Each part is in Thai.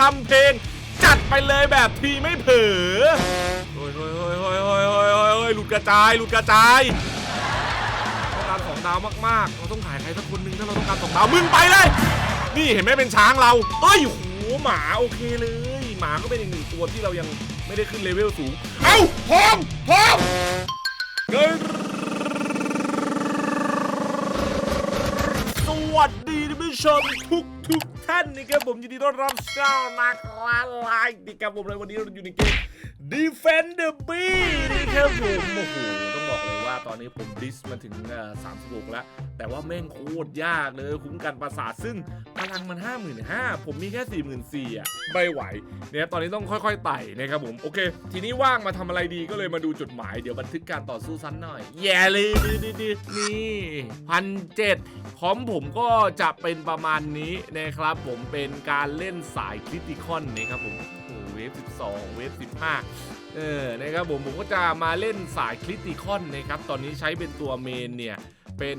ทำเพลง จัดไปเลยแบบทีไม่เผลอโอ้ยโอ้ยโอ้ยโอ้ยโอ้ยโอ้ยโอ้ยโอ้ยหลุดกระจายหลุดกระจายต้องการสองดาวมากๆ เราต้องถ่ายใครสักคนหนึ่งถ้าเราต้องการสองดาวมึงไปเลย นี่เห็นไหมเป็นช้างเราเอ้ยโหหมาโอเคเลย หมาก็เป็นอีกหนึ่งตัวที่เรายังไม่ได้ขึ้นเลเวลสูง เอ้าพร้อมพร้อมเกินส วัสดีท่านผู้ชมทุกทุกท่านนะครับผมยินดีต้อนรับเข้ามาคล่าไลน์นะครับผมเลยวันนี้เราอยู่ในเกม Defend the Bee นะครับผมโอ้โห เลยว่าตอนนี้ผมดิสมาถึงเอ่อ36แล้ว แต่ว่าแม่งโคตรยากเลยคุ้มกันประสาทซึ่งพลังมัน 55,000 ผมมีแค่ 44,000อะไม่ไหวเนี่ยตอนนี้ต้องค่อยๆไต่นะครับผม โอเค ทีนี้ว่างมาทำอะไรดีก็เลยมาดูจดหมายเดี๋ยวบันทึกการต่อสู้สั้นหน่อย แย่เลยดีดีดีนี่พันเจ็ดของผมก็จะเป็นประมาณนี้นะครับผมเป็นการเล่นสายคริติคอนนะครับผมโอ้โหเวฟ 12 เวฟ 15 เออนะครับผมผมก็จะมาเล่นสายคริติคอนนะครับตอนนี้ใช้เป็นตัวเมนเนี่ยเป็น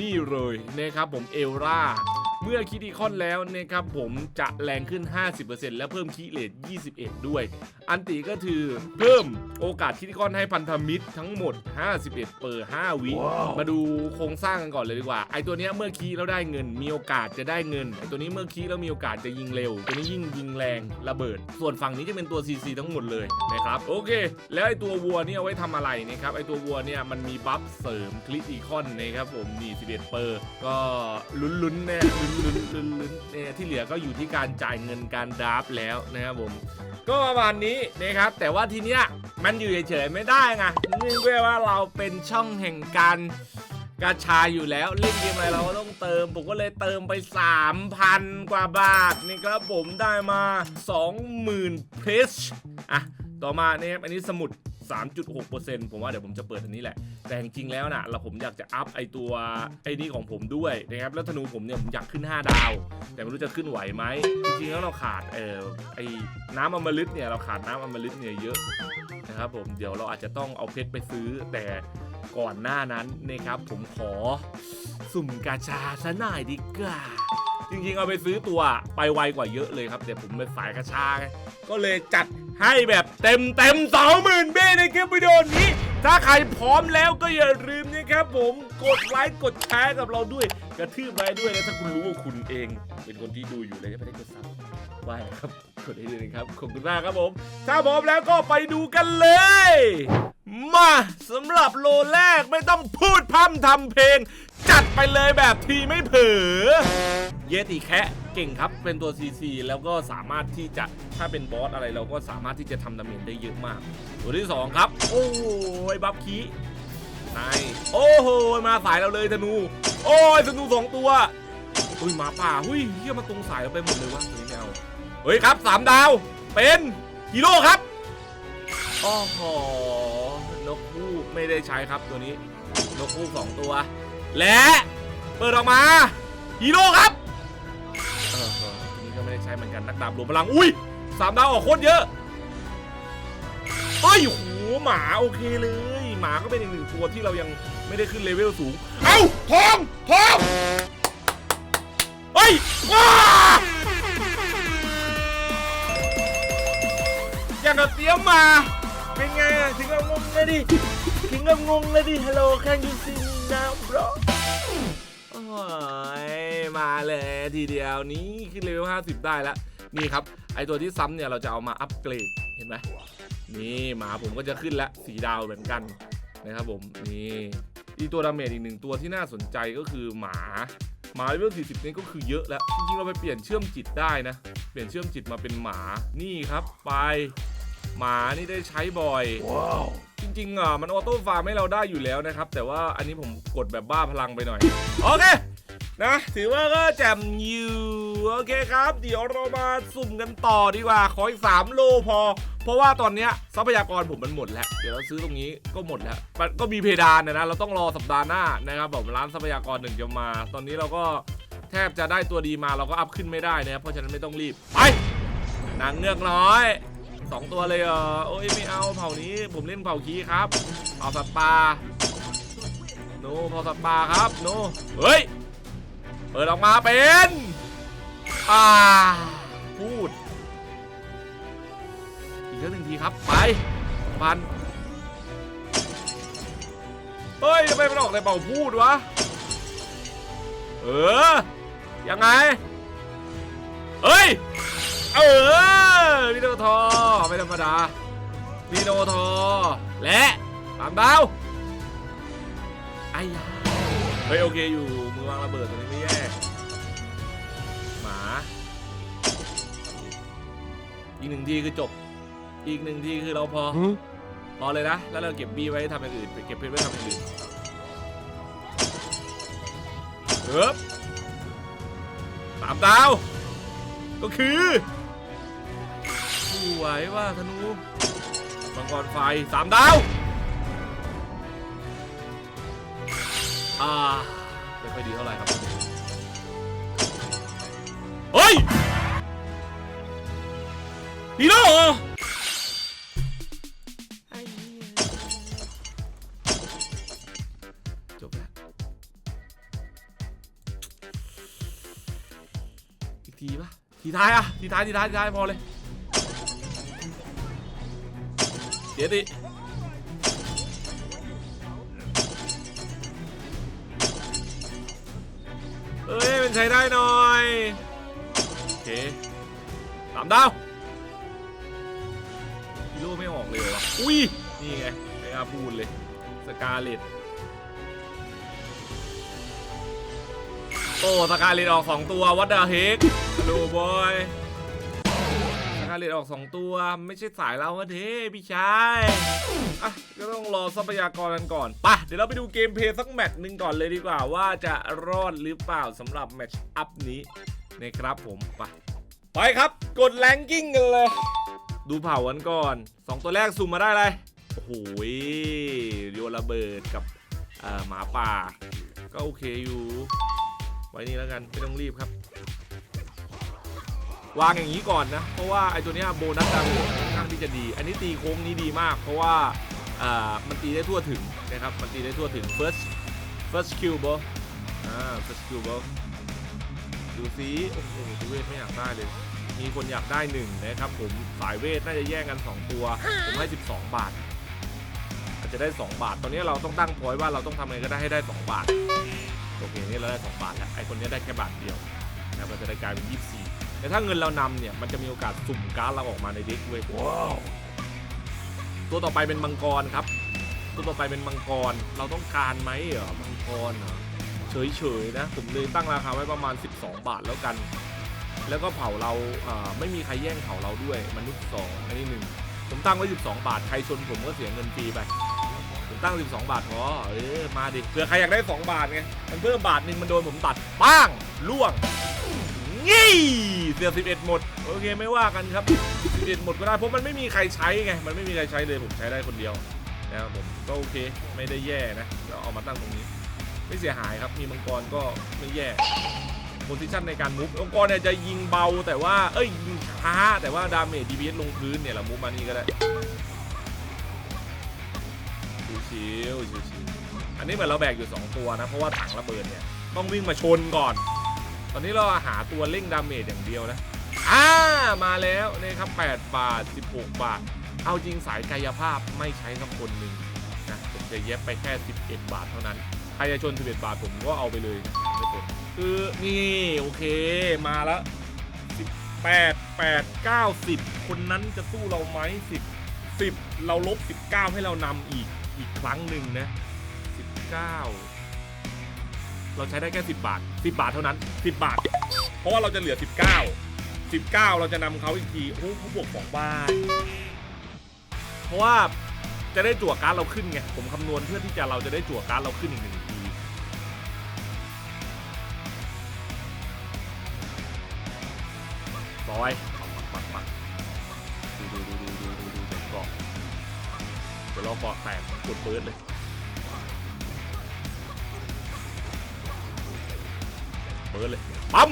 นี่เลยนะครับผมเอลราเมื่อคิติคอนแล้วนะครับผมจะแรงขึ้น 50%และเพิ่มคีเลต21 ด้วย อันตีก็คือเพิ่มโอกาสคิติคอนให้พันธมิตรทั้งหมด 51 เปอร์ 5 วิมาดูโครงสร้างกันก่อนเลยดีกว่า ไอตัวเนี้ยเมื่อคีแล้วได้เงิน มีโอกาสจะได้เงิน ไอตัวนี้เมื่อคีแล้วมีโอกาสจะยิงเร็ว ตัวนี้ยิ่งยิงแรงระเบิด ส่วนฝั่งนี้จะเป็นตัว CC ทั้งหมดเลยนะครับ โอเค แล้วไอตัววัวเนี่ยเอาไว้ทำอะไรนะครับ ไอตัววัวเนี่ยมันมีบัฟเสริมคลิติคอนนะครับผมนี่11 เปอร์ ก็ลุ้นๆเนี่ยลุ้นๆลุ้นๆเนี่ยที่เหลือก็อยู่ที่การจ่ายเงินการดราฟต์แล้วนะครับผม ก็ประมาณนี้นะครับแต่ว่าทีเนี้ยมันอยู่เฉยๆไม่ได้ไงเนื่องด้วยว่าเราเป็นช่องแห่งการกระชาอยู่แล้วเล่นเกมอะไรเราก็ต้องเติม ผมก็เลยเติมไป 3,000 กว่าบาทนี่ครับผมได้มา 20,000เพรอะต่อมาเนะครับอันนี้สมุด 3.6%ผมว่าเดี๋ยวผมจะเปิดอันนี้แหละ แต่จริงๆแล้วนะเราผมอยากจะอัพไอตัวไอ้นี่ของผมด้วยนะครับ แล้วธนูผมเนี่ยผมอยากขึ้น 5 ดาว แต่ไม่รู้จะขึ้นไหวไหม จริงๆแล้วเราขาดเออไอ้น้ำอมฤตเนี่ยเราขาดน้ำอมฤตเนี่ยเยอะนะครับผมเดี๋ยวเราอาจจะต้องเอาเพชรไปซื้อแต่ก่อนหน้านั้นนะครับผมขอสุ่มกาชาซะหน่อยดีกว่า จริงๆเอาไปซื้อตัวไปไวกว่าเยอะเลยครับแต่ผมเป็นสายกระชาไงก็เลยจัดให้แบบเต็มเต็มสองหมื่นเบ้ในคลิปวิดีโอนี้ ถ้าใครพร้อมแล้วก็อย่าลืมนะครับผมกดไลค์กดแชร์กับเราด้วย กระทืบไลค์ด้วยนะถ้าคุณรู้ว่าคุณเอง เป็นคนที่ดูอยู่เลยไม่ได้กดซับไหวครับกดให้ด้วยนะครับขอบคุณมากครับผม ถ้าพร้อมแล้วก็ไปดูกันเลย มาสำหรับโลแรกไม่ต้องพูดพร่ำทำเพลง จัดไปเลยแบบทีไม่เผลอเยติแคะเก่งครับเป็นตัว CC แล้วก็สามารถที่จะถ้าเป็นบอสอะไรเราก็สามารถที่จะทำดาเมจได้เยอะมาก ตัวที่ 2 ครับ โอ้ยบัฟคีนายโอ้โหมาสายเราเลยธนู โอ้ยธนูสองตัวอุ้ยหมาป่าหุ้ยเฮียมาตรงสายเราไปหมดเลยวะตัวนี้ไม่เอาเฮ้ยครับสามดาวเป็นฮีโร่ครับโอ้โหนกคู่ไม่ได้ใช้ครับตัวนี้นกคู่สองตัว และเปิดออกมาฮีโร่ครับเออเออทีนี้ก็ไม่ได้ใช้เหมือนกันนักดาบรวมพลังอุ้ยสามดาวออกโคตรเยอะเอ้ยโหหมาโอเคเลย หมาก็เป็นอีกหนึ่งตัวที่เรายังไม่ได้ขึ้นเลเวลสูง เอ้าทองทองเฮ้ยว้าอย่างกับเตรียมมา เป็นไงถึงกับงงเลยดิถึงกับงงเลยดิฮัลโหล can you see me now bro โอ้ยมาเลยทีเดียวนี้ขึ้นเลเวล50 ได้แล้ว นี่ครับ ไอตัวที่ซ้ำเนี่ยเราจะเอามาอัปเกรด เห็นไหมนี่หมาผมก็จะขึ้นแล้วสีดาวเหมือนกันนะครับผม นี่อีตัวดาเมจอีกหนึ่งตัวที่น่าสนใจก็คือหมาหมาเลเวล40 นี่ก็คือเยอะแล้ว จริงๆ เราไปเปลี่ยนเชื่อมจิตได้นะ เปลี่ยนเชื่อมจิตมาเป็นหมา นี่ครับไป หมานี่ได้ใช้บ่อยจ ริงๆอะมันออโต้ฟาร์มให้เราได้อยู่แล้วนะครับ แต่ว่าอันนี้ผมกดแบบบ้าพลังไปหน่อย โอเค นะ ถือว่าก็แจ่มอยู่โอเคครับ เดี๋ยวเรามาสุ่มกันต่อดีกว่า ขออีก3โลพอ เพราะว่าตอนเนี้ยทรัพยากรผมมันหมดแล้ว เดี๋ยวเราซื้อตรงนี้ก็หมดแล้ว มันก็มีเพดานนะนะ เราต้องรอสัปดาห์หน้านะครับผมร้านทรัพยากรหนึ่งจะมา ตอนนี้เราก็แทบจะได้ตัวดีมาเราก็อัพขึ้นไม่ได้นะครับเพราะฉะนั้นไม่ต้องรีบ ไปนางเงือกน้อย สองตัวเลยเหรอโอ้ยไม่เอาเผ่านี้ผมเล่นเผ่าคีครับเผ่าสัตว์ป่าโนเผ่าสัตว์ป่าครับโนเฮ้ยเปิดออกมาเป็นอ่าพูดครับไปพันเฮ้ยทำไมมันออกแต่เป่าพูดวะเออยังไงเฮ้ย เออมิโนทอไม่ธรรมดามิโนทอและตามดาวไอ้ยาเฮ้ยโอเคอยู่มือวางระเบิดตรงนี้ไม่แย่หมาอีกหนึ่งทีคือจบ อีกหนึ่งทีคือเราพอพอเลยนะ แล้วเราเก็บบีไว้ทำอย่างอื่นไปเก็บเพชรไว้ทำอย่างอื่นเฮ้บสามดาวก็คือ สวยว่าธนูมังกรไฟสามดาว อ่า ไม่ค่อยดีเท่าไหร่ครับ เฮ้ยฮีโร่เหรอจบแล้วอีกทีปะทีท้ายอะทีท้ายทีท้ายทีท้ายพอเลย เดี๋ยวดิเอ้ยเป็นใช้ได้หน่อย โอเคสามดาวฮีโร่ไม่ออกเลยเหรอวะอุ้ย นี่ไงไม่กล้าพูดเลย สกาเลตโอ้สกาเลตออกสองตัววัดดาเฮกโลบอยสกา เลตออกสองตัว ไม่ใช่สายเราวะเท่พี่ชายอะก็ต้องรอทรัพยากรกันก่อนปะเดี๋ยวเราไปดูเกมเพลย์สักแมตช์หนึ่งก่อนเลยดีกว่าว่าจะรอดหรือเปล่าสำหรับแมตช์อัพนี้นะครับผมไปไปครับกดแรงกิ้งกันเลย ดูเผ่ากันก่อนสองตัวแรกสุ่มมาได้เลยโอ้โหโยนระเบิดกับหมาป่า ก็โอเคอยู่ ไว้นี่แล้วกันไม่ต้องรีบครับ วางอย่างนี้ก่อนนะ เพราะว่าไอ้ตัวเนี้ยโบนัสดาเมจค่อนข้างที่จะดี อันนี้ตีโค้งนี้ดีมาก เพราะว่าอ่ามันตีได้ทั่วถึงนะครับ มันตีได้ทั่วถึง first first kill ball อ่า first kill ball ดูซิโอ้โหดูเวทไม่อยากได้เลย มีคนอยากได้หนึ่งนะครับผมสายเวทน่าจะแย่งกัน 2 ตัว ผมให้ 12 บาทอาจจะได้ 2 บาท ตอนนี้เราต้องตั้งพอยต์ว่าเราต้องทำไงก็ได้ให้ได้ 2 บาท โอเค นี่เราได้ 2 บาทแล้ว ไอคนนี้ได้แค่บาทเดียวนะครับมันจะได้กลายเป็น 24 แต่ถ้าเงินเรานำเนี่ยมันจะมีโอกาสสุ่มการ์ดเราออกมาในเด็กเว้ยว้าวตัวต่อไปเป็นมังกรครับ ตัวต่อไปเป็นมังกร เราต้องการไหมเหรอมังกรเหรอเฉยๆนะ ผมเลยตั้งราคาไว้ประมาณ 12 บาทแล้วกัน แล้วก็เผาเราอ่าไม่มีใครแย่งเผาเราด้วยมนุษย์สองอันนี้หนึ่งผมตั้งไว้ 12 บาท ใครชนผมก็เสียเงินฟรีไปผมตั้ง 12 บาทพอเออมาดิเผื่อใครอยากได้ 2 บาทไงมันเพิ่มบาทหนึ่งมันโดนผมตัดป้างล่วง งี้เสีย11หมด โอเคไม่ว่ากันครับ11หมดก็ได้เพราะมันไม่มีใครใช้ไง มันไม่มีใครใช้เลยผมใช้ได้คนเดียวนะครับผมก็โอเคไม่ได้แย่นะเดี๋ยวเอามาตั้งตรงนี้ ไม่เสียหายครับมีมังกรก็ไม่แย่โพซิชันในการมูฟองค์กรเนี่ยจะยิงเบาแต่ว่าเอ้ยยิงช้าแต่ว่าดาเมจ DPS ลงพื้นเนี่ยเรามูฟมานี่ก็ได้ชิวๆชิวๆอันนี้เหมือนเราแบกอยู่ 2 ตัวนะ เพราะว่าถังระเบิดเนี่ย ต้องวิ่งมาชนก่อน ตอนนี้เราหาตัวเร่งดาเมจอย่างเดียวนะอ่ามาแล้วนี่ครับ 8 บาท 16 บาท เอาจริงสายกายภาพไม่ใช้สักคนหนึ่งนะผมจะเย็บไปแค่ 11 บาทเท่านั้นใครจะชน 11 บาทผมก็เอาไปเลยไม่สนคือนี่โอเคมาแล้ว18 8 9 10 คนนั้นจะสู้เราไหม10 10 เราลบ 19 ให้เรานำอีกอีกครั้งหนึ่งนะ 19 เราใช้ได้แค่ 10 บาท 10 บาทเท่านั้น 10 บาท เพราะว่าเราจะเหลือ 19 19 เราจะนำเขาอีกทีโอ้เขาบวก2บาทเพราะว่าจะได้จั่วการ์ดเราขึ้นไงผมคำนวณเพื่อที่จะเราจะได้จั่วการ์ดเราขึ้นอีกหนึ่งทีซอยปักปักปักดูดูดูดูดูดูดูดี๋ยวเกาะเดี๋ยวเราเกาะแตกกดเบิร์ดเลย เบิร์ดเลยปั๊ม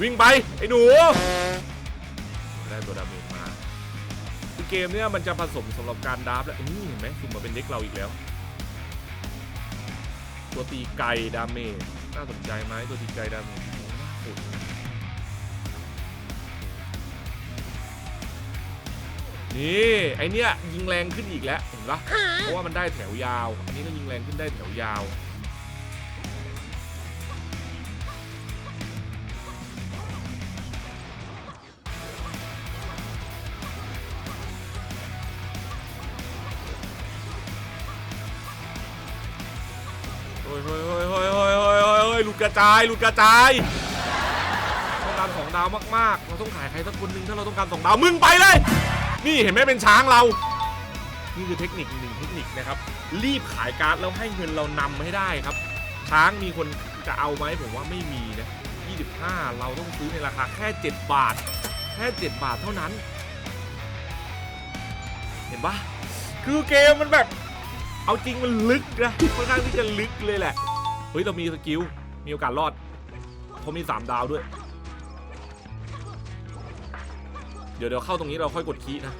วิ่งไป ไอ้หนู ได้ตัวดาเมจมาคือเกมเนี้ยมันจะผสมสำหรับการดราฟแล้วนี่เห็นไหมสุ่มมาเป็นเด็กเราอีกแล้ว ตัวตีไกลดาเมจน่าสนใจไหมตัวตีไกลดาเมจน่าสน นี่ไอเนี้ยยิงแรงขึ้นอีกแล้วเห็นปะเพราะว่ามันได้แถวยาว อันนี้ก็ยิงแรงขึ้นได้แถวยาวเฮ้ยเฮ้ยเฮ้ยเหลุดกระจายหลุดกระจายต้องการสองดาวมากๆ เราต้องขายใครสักคนหนึ่งถ้าเราต้องการสองดาวมึงไปเลย นี่เห็นไหมเป็นช้างเรา นี่คือเทคนิคหนึ่งเทคนิคนะครับ รีบขายการ์ดแล้วให้เงินเรานำให้ได้ครับ ช้างมีคนจะเอาไหมผมว่าไม่มีนะ 25 เราต้องซื้อในราคาแค่ 7 บาท แค่ 7 บาทเท่านั้น เห็นปะคือเกมมันแบบ เอาจริงมันลึกนะค่อนข้างที่จะลึกเลยแหละ เฮ้ย เรามีสกิล มีโอกาสรอดเขามี 3 ดาวด้วย เดี๋ยวเดี๋ยวเข้าตรงนี้เราค่อยกดคีย์นะ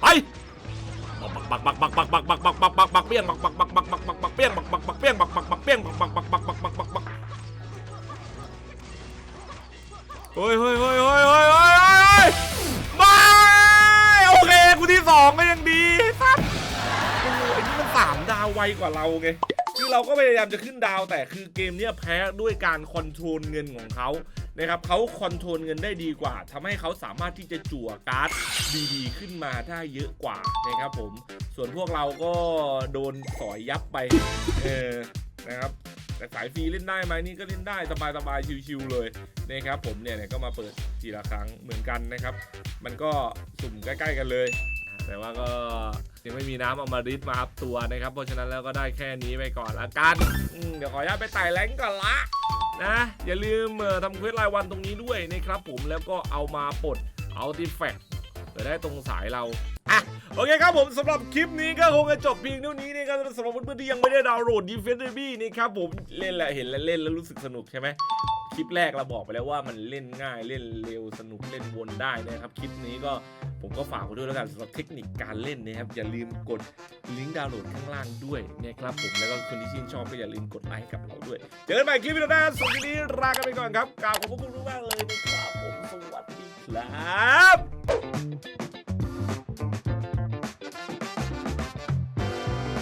ไปบักบักบักบักบักบักบักบักบักบักบักเปี้ยงบักบักบักบักบักบักบักเปี้ยงบักบักบักเปี้ยงบักบักบักเปี้ยงบักบักบักบักบักบักบักบักเฮ้ยเฮ้ยเฮ้ยเฮ้ยเฮ้ยเฮ้ยไม่โอเคกูที่สองก็ยังดีสัสโอ้โหไอ้นี่มันสามดาวไวกว่าเราไง คือเราก็พยายามจะขึ้นดาว แต่คือเกมเนี้ยแพ้ด้วยการคอนโทรลเงินของเขานะครับเขาคอนโทรลเงินได้ดีกว่าทำให้เขาสามารถที่จะจั่วการ์ดดีๆ ขึ้นมาได้เยอะกว่านะครับผม ส่วนพวกเราก็โดนสอยยับไปเออนะครับแต่สายฟรีเล่นได้ไหมนี่ก็เล่นได้สบายๆชิวๆเลยนะครับผมเนี่ยก็มาเปิดทีละครั้งเหมือนกันนะครับ มันก็สุ่มใกล้ ๆ กันเลย แต่ว่าก็ ยังไม่มีน้ำเอามาริดมาอัพตัวนะครับ เพราะฉะนั้นแล้วก็ได้แค่นี้ไปก่อนละกันเดี๋ยวขออนุญาตไปไต่แรงก่อนละนะ อย่าลืมเออทำเควสรายวันตรงนี้ด้วยนะครับผมแล้วก็เอามาปลดเอาติแฟกเพื่อได้ตรงสายเราอะโอเคครับผมสำหรับคลิปนี้ก็คงจะจบเพียงเท่านี้นะครับสำหรับเพื่อนๆที่ยังไม่ได้ดาวน์โหลด d e f e n Derby นี่ครับผมเล่นแหล้วเห็นแล้วเล่นแล้วรู้สึกสนุกใช่ไหม คลิปแรกเราบอกไปแล้วว่ามันเล่นง่ายเล่นเร็วสนุกเล่นวนได้นะครับ คลิปนี้ก็ผมก็ฝากไว้ด้วยแล้วกันสำหรับเทคนิคการเล่นนะครับ อย่าลืมกดลิงก์ดาวน์โหลดข้างล่างด้วยนะครับผมแล้วก็คนที่ชื่นชอบก็อย่าลืมกดไลค์ให้กับเราด้วย เจอกันใหม่คลิปวิดีโอหน้าสวันนี้ลากันไปก่อนครับกล่าวขอบพระคุณมากเลยนะครับผมสวัสดีครับ